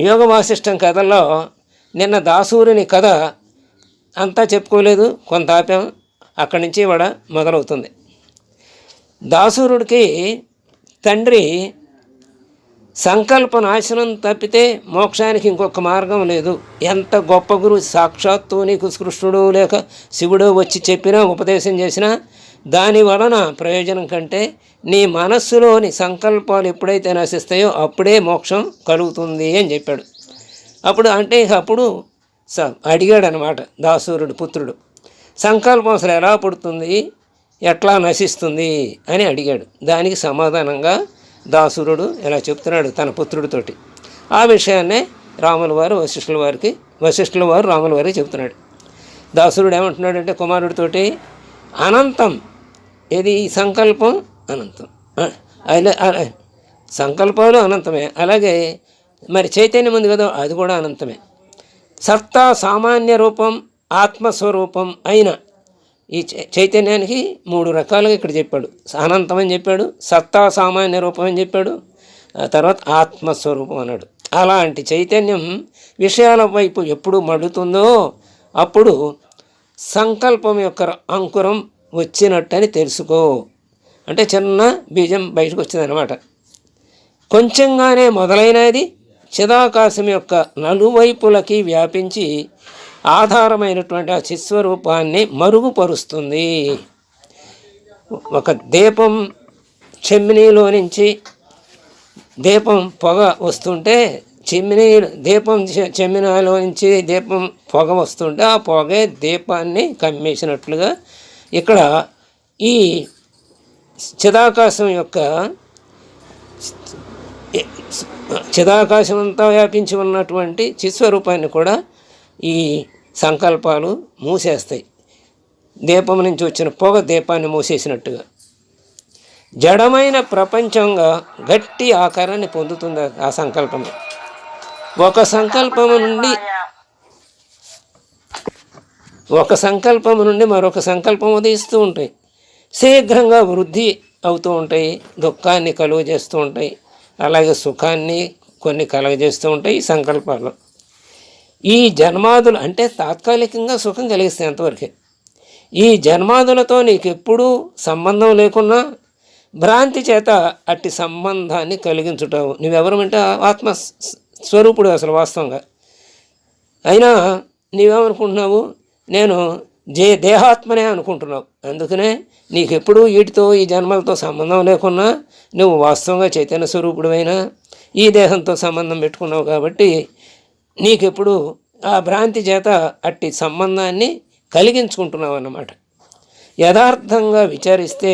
యోగ వాసిష్టం కథల్లో నిన్న దాసూరిని కథ అంతా చెప్పుకోలేదు. కొంత ఆప్యం అక్కడి నుంచి ఇవాడ మొదలవుతుంది. దాసూరుడికి తండ్రి సంకల్ప నాశనం తప్పితే మోక్షానికి ఇంకొక మార్గం లేదు. ఎంత గొప్ప గురు సాక్షాత్తు నీకు కృష్ణుడు లేక శివుడు వచ్చి చెప్పినా ఉపదేశం చేసినా దాని వలన ప్రయోజనం కంటే నీ మనస్సులోని సంకల్పాలు ఎప్పుడైతే నశిస్తాయో అప్పుడే మోక్షం కలుగుతుంది అని చెప్పాడు. అప్పుడు అంటే అప్పుడు స అడిగాడు అనమాట దాసూరుడు పుత్రుడు సంకల్పం అసలు ఎలా పుడుతుంది? ఎట్లా నశిస్తుంది? అని అడిగాడు. దానికి సమాధానంగా దాసురుడు ఇలా చెప్తున్నాడు తన పుత్రుడితోటి. ఆ విషయాన్నే రాముల వారు వశిష్ఠుల వారికి వశిష్ఠుల వారు రాముల వారికి చెప్తున్నాడు. దాసురుడు ఏమంటున్నాడంటే కుమారుడితోటి అనంతం ఇది ఈ సంకల్పం? అనంతం. అలా- సంకల్పాలు అనంతమే. అలాగే మరి చైతన్యం ఉంది కదా అది కూడా అనంతమే. సత్తా సామాన్య రూపం ఆత్మస్వరూపం అయిన ఈ చై- చైతన్యానికి మూడు రకాలుగా ఇక్కడ చెప్పాడు. అనంతం అని చెప్పాడు సత్తా సామాన్య రూపం అని చెప్పాడు ఆ తర్వాత ఆత్మస్వరూపం అన్నాడు. అలాంటి చైతన్యం విషయాల వైపు ఎప్పుడు మడుతుందో అప్పుడు సంకల్పం యొక్క అంకురం వచ్చినట్టని తెలుసుకో. అంటే చిన్న బీజం బయటకు వచ్చిందనమాట కొంచెంగానే మొదలైనది చిదాకాశం యొక్క నలువైపులకి వ్యాపించి ఆధారమైనటువంటి ఆ చిస్వరూపాన్ని మరుగుపరుస్తుంది. ఒక దీపం చెమ్మినీలో నుంచి దీపం పొగ వస్తుంటే చెమ్మినీ దీపం చెమ్మినాలో నుంచి దీపం పొగ వస్తుంటే ఆ పొగే దీపాన్ని కమ్మేసినట్లుగా ఇక్కడ ఈ చిదాకాశం యొక్క చిదాకాశం అంతా వ్యాపించి ఉన్నటువంటి చిస్వరూపాన్ని కూడా ఈ సంకల్పాలు మూసేస్తాయి. దీపం నుంచి వచ్చిన పొగ దీపాన్ని మూసేసినట్టుగా. జడమైన ప్రపంచంగా గట్టి ఆకారాన్ని పొందుతుంది ఆ- ఆ సంకల్పం. ఒక సంకల్పం నుండి ఒక సంకల్పం నుండి మరొక సంకల్పం ఉదయిస్తూ ఉంటాయి. శీఘ్రంగా వృద్ధి అవుతూ ఉంటాయి దుఃఖాన్ని కలుగజేస్తూ ఉంటాయి అలాగే సుఖాన్ని కొన్ని కలుగజేస్తూ ఉంటాయి ఈ సంకల్పాలు ఈ జన్మాదులు అంటే తాత్కాలికంగా సుఖం కలిగిస్తాయి అంతవరకే ఈ జన్మాదులతో నీకు ఎప్పుడూ సంబంధం లేకున్నా భ్రాంతి చేత అట్టి సంబంధాన్ని కలిగించుటావు. నువ్వెవరమంటే ఆత్మ స్వరూపుడు అసలు వాస్తవంగా. అయినా నీవేమనుకుంటున్నావు? నేను జే దేహాత్మనే అనుకుంటున్నావు. అందుకనే నీకెప్పుడు వీటితో ఈ జన్మలతో సంబంధం లేకున్నా నువ్వు వాస్తవంగా చైతన్య స్వరూపుడమైనా ఈ దేహంతో సంబంధం పెట్టుకున్నావు కాబట్టి నీకెప్పుడు ఆ భ్రాంతి చేత అట్టి సంబంధాన్ని కలిగించుకుంటున్నావు అన్నమాట యథార్థంగా విచారిస్తే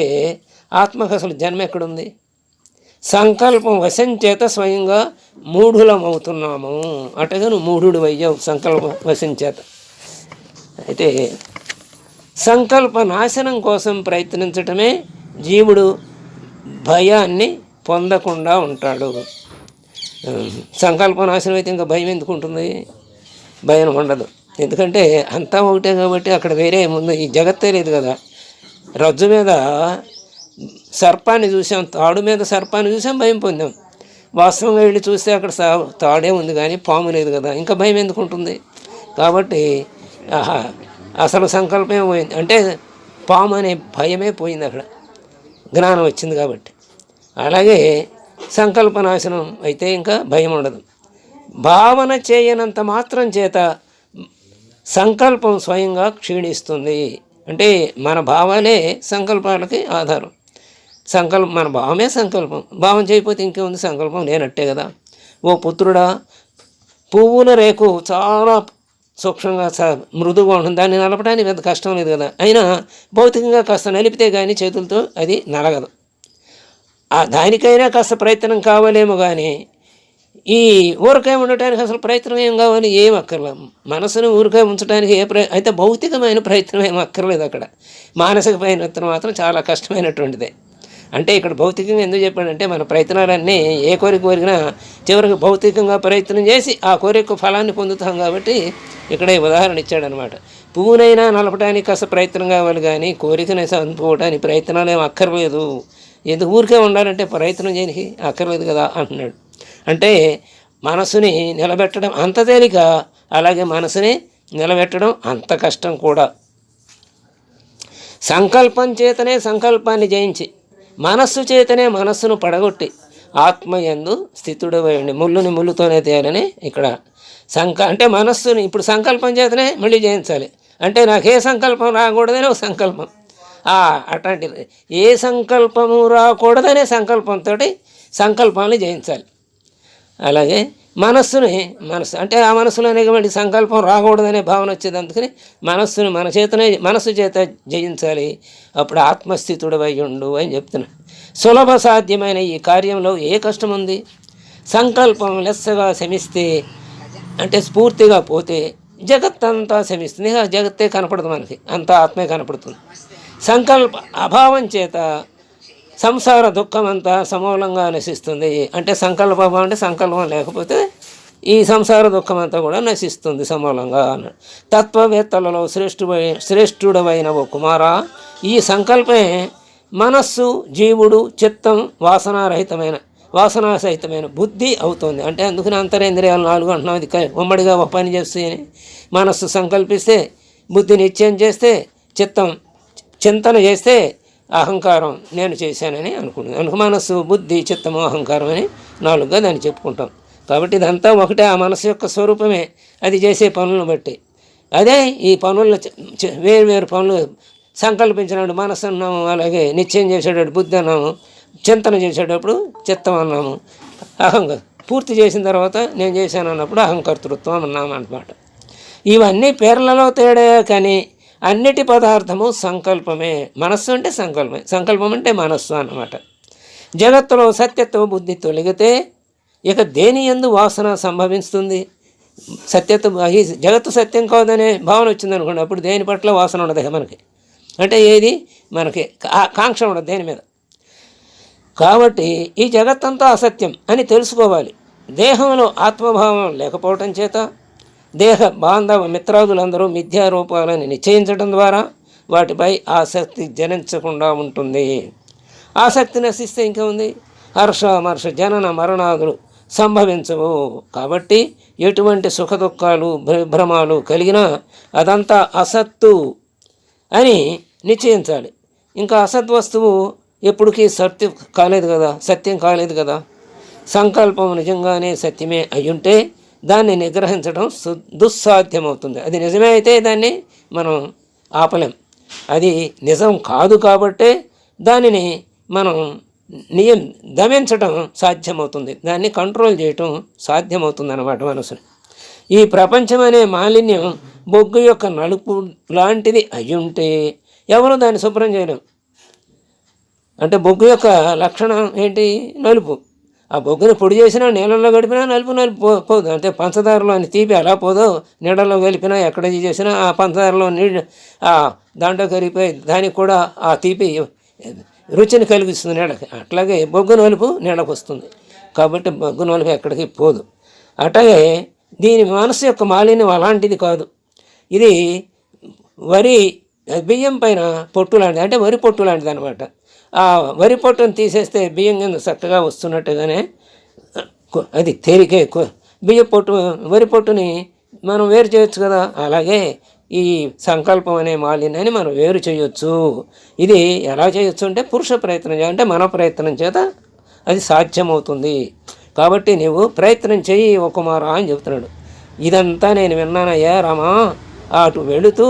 ఆత్మకు అసలు జన్మ ఎక్కడుంది? సంకల్పం వశం చేత స్వయంగా మూఢులం అవుతున్నాము అటగా నువ్వు మూఢుడు అయ్యావు సంకల్పం వశం చేత. అయితే సంకల్ప నాశనం కోసం ప్రయత్నించటమే జీవుడు భయాన్ని పొందకుండా ఉంటాడు. సంకల్ప నాశనం అయితే ఇంకా భయం ఎందుకు ఉంటుంది? భయం ఉండదు. ఎందుకంటే అంతా ఒకటే కాబట్టి అక్కడ వేరే ముందు ఈ జగత్తే లేదు కదా. రజ్జు మీద సర్పాన్ని చూసాం తాడు మీద సర్పాన్ని చూసాం భయం పొందాం. వాస్తవంగా వెళ్ళి చూస్తే అక్కడ సా- తాడే ఉంది కానీ పాము లేదు కదా. ఇంకా భయం ఎందుకు ఉంటుంది? కాబట్టి అసలు సంకల్పమే పోయింది. అంటే పాము అనే భయమే పోయింది అక్కడ. జ్ఞానం వచ్చింది కాబట్టి. అలాగే సంకల్ప నాశనం అయితే ఇంకా భయం ఉండదు. భావన చేయనంత మాత్రం చేత సంకల్పం స్వయంగా క్షీణిస్తుంది. అంటే మన భావాలే సంకల్పాలకి ఆధారం. సంకల్పం మన భావమే సంకల్పం. భావం చేయకపోతే ఇంకేముంది? సంకల్పం నేనట్టే కదా. ఓ పుత్రుడా పువ్వుల రేకు చాలా సూక్ష్మంగా మృదువుగా ఉంటుంది. దాన్ని నలపడానికి పెద్ద కష్టం లేదు కదా. అయినా భౌతికంగా కాస్త నలిపితే కానీ చేతులతో అది నలగదు. ఆ దానికైనా కాస్త ప్రయత్నం కావాలేమో కానీ ఈ ఊరకాయ ఉండటానికి అసలు ప్రయత్నం ఏం కావాలి? ఏం అక్కర్లే? మనసును ఊరకాయ ఉంచడానికి ఏ ప్రయ అయితే భౌతికమైన ప్రయత్నం ఏం అక్కర్లేదు అక్కడ. మానసిక ప్రయత్నం మాత్రం చాలా కష్టమైనటువంటిదే. అంటే ఇక్కడ భౌతికంగా ఎందుకు చెప్పాడంటే మన ప్రయత్నాలన్నీ ఏ కోరిక కోరికినా చివరికి భౌతికంగా ప్రయత్నం చేసి ఆ కోరిక ఫలాన్ని పొందుతాం కాబట్టి ఇక్కడ ఉదాహరణ ఇచ్చాడనమాట. పువ్వునైనా నలపడానికి కాస్త ప్రయత్నం కావాలి కానీ కోరికనైనా చంపుకోవడానికి ప్రయత్నాలు ఏం అక్కర్లేదు. ఎందుకు ఊరికే ఉండాలంటే ప్రయత్నం చేయడానికి అక్కర్లేదు కదా అంటున్నాడు. అంటే మనసుని నిలబెట్టడం అంత తేలిక అలాగే మనసుని నిలబెట్టడం అంత కష్టం కూడా. సంకల్పం చేతనే సంకల్పాన్ని జయించి మనస్సు చేతనే మనస్సును పడగొట్టి ఆత్మయందు స్థితుడవండి ముళ్ళుని ముళ్ళుతోనే తేయాలని ఇక్కడ సంక అంటే మనస్సుని ఇప్పుడు సంకల్పం చేతనే మళ్ళీ జయించాలి. అంటే నాకు ఏ సంకల్పం రాకూడదని ఒక సంకల్పం. ఆ, అట్లాంటిది ఏ సంకల్పము రాకూడదనే సంకల్పంతో సంకల్పాన్ని జయించాలి. అలాగే మనస్సుని మనస్సు. అంటే ఆ మనసులో అనేటువంటి సంకల్పం రాకూడదనే భావన వచ్చేది. అందుకని మనస్సును మన చేతనే మనస్సు చేత జయించాలి. అప్పుడు ఆత్మస్థితుడు ఉండు అని చెప్తున్నాను సులభ సాధ్యమైన ఈ కార్యంలో ఏ కష్టం ఉంది? సంకల్పం లెస్సగా శమిస్తే అంటే స్ఫూర్తిగా పోతే జగత్తంతా శమిస్తుంది. జగత్తే కనపడదు మనకి. అంతా ఆత్మే కనపడుతుంది. సంకల్ప అభావం చేత సంసార దుఃఖం అంతా సమూలంగా నశిస్తుంది. అంటే సంకల్పం అంటే సంకల్పం లేకపోతే ఈ సంసార దుఃఖం అంతా కూడా నశిస్తుంది సమూలంగా అన్నాడు తత్వవేత్తలలో శ్రేష్ఠుడై శ్రేష్ఠుడమైన ఓ కుమార ఈ సంకల్పమే మనస్సు జీవుడు చిత్తం వాసనారహితమైన వాసనాసహితమైన బుద్ధి అవుతుంది. అంటే అందుకని అంతరేంద్రియాలు నాలుగు అంటున్నాం. ఇది ఉమ్మడిగా ఒక పని చేస్తాయని మనస్సు సంకల్పిస్తే బుద్ధి నిశ్చయం చేస్తే చిత్తం చింతన చేస్తే అహంకారం నేను చేశానని అనుకుంటుంది అనుకు మనస్సు బుద్ధి చిత్తము అహంకారం అని నాలుగుగా దాన్ని చెప్పుకుంటాం. కాబట్టి ఇదంతా ఒకటే ఆ మనసు యొక్క స్వరూపమే. అది చేసే పనులను బట్టి. అదే ఈ పనుల్లో వేరు వేరు పనులు సంకల్పించినప్పుడు మనసు అన్నాము అలాగే నిశ్చయం చేసేటప్పుడు బుద్ధి అన్నాము చింతన చేసేటప్పుడు చిత్తం అన్నాము అహంగా పూర్తి చేసిన తర్వాత నేను చేశాను అన్నప్పుడు అహంకర్తృత్వం అన్నాము అన్నమాట ఇవన్నీ పేర్లలో తేడా కానీ అన్నిటి పదార్థము సంకల్పమే. మనస్సు అంటే సంకల్పమే. సంకల్పం అంటే మనస్సు అన్నమాట. జగత్తులో సత్యత్వ బుద్ధి తొలగితే ఇక దేని ఎందు వాసన సంభవిస్తుంది? సత్యత్వ ఈ జగత్తు సత్యం కాదనే భావన వచ్చింది అనుకోండి అప్పుడు దేని పట్ల వాసన ఉండదు మనకి. అంటే ఏది? మనకి కాంక్ష ఉండదు దేని మీద. కాబట్టి ఈ జగత్తంతా అసత్యం అని తెలుసుకోవాలి. దేహంలో ఆత్మభావం లేకపోవటం చేత దేహ బాంధవ మిత్రాదులందరూ మిథ్యారూపాలని నిశ్చయించడం ద్వారా వాటిపై ఆసక్తి జనించకుండా ఉంటుంది. ఆసక్తి నశిస్తే ఇంకా ఉంది. హర్షమర్ష జనన మరణాదులు సంభవించవు. కాబట్టి ఎటువంటి సుఖ దుఃఖాలు భ్రమాలు కలిగినా అదంతా అసత్తు అని నిశ్చయించాలి. ఇంకా అసత్ వస్తువు ఎప్పటికీ సత్యం కాలేదు కదా? సత్యం కాలేదు కదా? సంకల్పం నిజంగానే సత్యమే అయ్యుంటే దాన్ని నిగ్రహించడం దుస్సాధ్యమవుతుంది. అది నిజమే అయితే దాన్ని మనం ఆపలేం. అది నిజం కాదు కాబట్టే దానిని మనం నియం దమించడం సాధ్యమవుతుంది. దాన్ని కంట్రోల్ చేయటం సాధ్యమవుతుంది అన్నమాట మనసుని. ఈ ప్రపంచం అనే మాలిన్యం బొగ్గు యొక్క నలుపు లాంటిది అయ్యుంటే ఎవరు దాన్ని శుభ్రం చేయలేం? అంటే బొగ్గు యొక్క లక్షణం ఏంటి? నలుపు. ఆ బొగ్గును పొడి చేసినా నీళ్ళల్లో గడిపినా నలుపు నలుపు పోదు. అంటే పంచదారలోని తీపి ఎలా పోదో. నీళ్ళలో కలిపినా ఎక్కడ చేసినా ఆ పంచదారలో నీళ్ళు ఆ దాంట్లో కరిగిపోయి దానికి కూడా ఆ తీపి రుచిని కలిగిస్తుంది నీళ్ళకి. అట్లాగే బొగ్గు నలుపు నీళ్ళకు వస్తుంది. కాబట్టి బొగ్గు నలుపు ఎక్కడికి పోదు. అట్లాగే దీని మనసు యొక్క మాలిన్యం అలాంటిది కాదు. ఇది వరి బియ్యం పైన పొట్టు లాంటిది. అంటే వరి పొట్టు లాంటిది అనమాట ఆ వరి పొట్టును తీసేస్తే బియ్యం కింద చక్కగా వస్తున్నట్టుగానే అది తేలికే బియ్య పొట్టు వరి పొట్టుని మనం వేరు చేయొచ్చు కదా. అలాగే ఈ సంకల్పం అనే మాలిన్యాన్ని మనం వేరు చేయొచ్చు. ఇది ఎలా చేయొచ్చు అంటే పురుష ప్రయత్నం చేయాలంటే మన ప్రయత్నం చేత అది సాధ్యమవుతుంది. కాబట్టి నీవు ప్రయత్నం చేయి ఓ కుమారా అని చెప్తున్నాడు. ఇదంతా నేను విన్నానయ్యా రామా. అటు వెళుతూ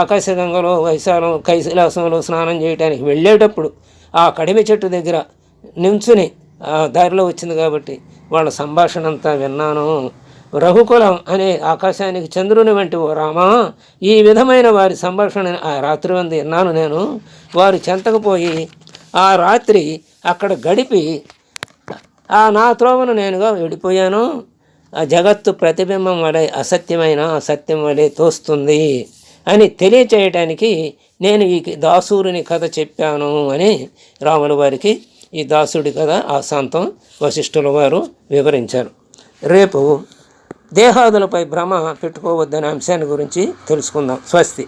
ఆకాశగంగలో వైశాలం కైశిలాసంలో స్నానం చేయడానికి వెళ్ళేటప్పుడు ఆ కడిమి చెట్టు దగ్గర నించుని దారిలో వచ్చింది కాబట్టి వాళ్ళ సంభాషణ అంతా విన్నాను. రఘుకులం అనే ఆకాశానికి చంద్రుని వంటి ఓ రామా ఈ విధమైన వారి సంభాషణ ఆ రాత్రి వంది విన్నాను నేను. వారు చెంతకపోయి ఆ రాత్రి అక్కడ గడిపి ఆ నా త్రోవను నేనుగా విడిపోయాను. ఆ జగత్తు ప్రతిబింబం వలె అసత్యమైన సత్యం వలె తోస్తుంది. అని తెలియచేయటానికి నేను ఈ దాసురుని కథ చెప్పాను అని రాముల వారికి ఈ దాసుడి కథ ఆశాంతం వశిష్ఠుల వారు వివరించారు. రేపు దేహాదులపై భ్రమ పెట్టుకోవద్దనే అంశాన్ని గురించి తెలుసుకుందాం. స్వస్తి.